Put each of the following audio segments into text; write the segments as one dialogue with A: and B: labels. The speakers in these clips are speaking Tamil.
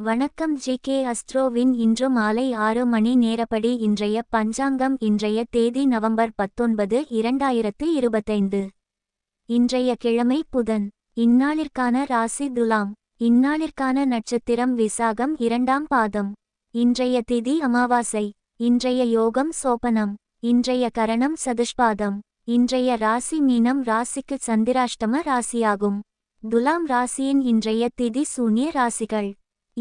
A: வணக்கம் ஜி கே அஸ்ட்ரோவின் இன்று மாலை ஆறு மணி நேரப்படி இன்றைய பஞ்சாங்கம் இன்றைய தேதி நவம்பர் பத்தொன்பது இரண்டாயிரத்து இருபத்தைந்து. இன்றைய கிழமை புதன். இந்நாளிற்கான ராசி துலாம். இந்நாளிற்கான நட்சத்திரம் விசாகம் இரண்டாம் பாதம். இன்றைய திதி அமாவாசை. இன்றைய யோகம் சோபனம். இன்றைய கரணம் சதுஷ்பாதம். இன்றைய ராசி மீனம் ராசிக்கு சந்திராஷ்டம ராசியாகும். துலாம் ராசியின் இன்றைய திதி சூன்ய ராசிகள்.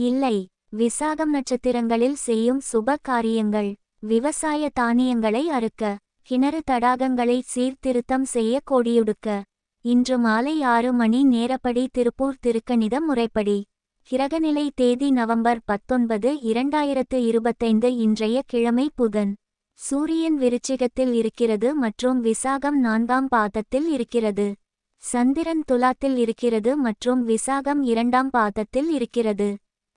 A: இல்லை விசாகம் நட்சத்திரங்களில் செய்யும் சுப காரியங்கள் விவசாய தானியங்களை அறுக்க கிணறு தடாகங்களை சீர்திருத்தம் செய்ய கொடியுடுக்க. இன்று மாலை ஆறு மணி நேரப்படி திருப்பூர் திருக்கணித முறைப்படி. கிரகநிலை தேதி நவம்பர் பத்தொன்பது இரண்டாயிரத்து இருபத்தைந்து இன்றைய கிழமை புதன். சூரியன் விருச்சிகத்தில் இருக்கிறது மற்றும் விசாகம் நான்காம் பாதத்தில் இருக்கிறது. சந்திரன் துலாத்தில் இருக்கிறது மற்றும் விசாகம் இரண்டாம் பாதத்தில் இருக்கிறது.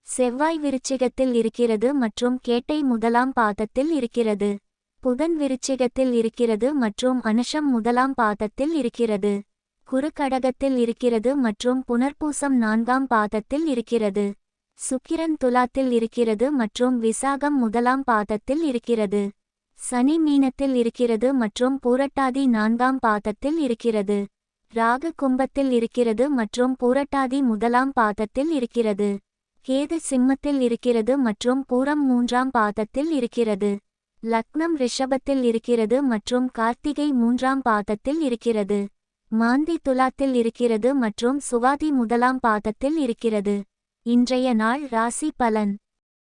A: செவ்வாய் விருச்சிகத்தில் இருக்கிறது மற்றும் கேட்டை முதலாம் பாதத்தில் இருக்கிறது. புதன் விருச்சிகத்தில் இருக்கிறது மற்றும் அனுஷம் முதலாம் பாதத்தில் இருக்கிறது. குறுக்கடகத்தில் இருக்கிறது மற்றும் புனர்பூசம் நான்காம் பாதத்தில் இருக்கிறது. சுக்கிரன் துலாத்தில் இருக்கிறது மற்றும் விசாகம் முதலாம் பாதத்தில் இருக்கிறது. சனி மீனத்தில் இருக்கிறது மற்றும் பூரட்டாதி நான்காம் பாதத்தில் இருக்கிறது. ராகு கும்பத்தில் இருக்கிறது மற்றும் பூரட்டாதி முதலாம் பாதத்தில் இருக்கிறது. கேது சிம்மத்தில் இருக்கிறது மற்றும் பூரம் மூன்றாம் பாதத்தில் இருக்கிறது. லக்னம் ரிஷபத்தில் இருக்கிறது மற்றும் கார்த்திகை மூன்றாம் பாதத்தில் இருக்கிறது. மாந்தி துலாத்தில் இருக்கிறது மற்றும் சுவாதி முதலாம் பாதத்தில் இருக்கிறது. இன்றைய நாள் ராசி பலன்.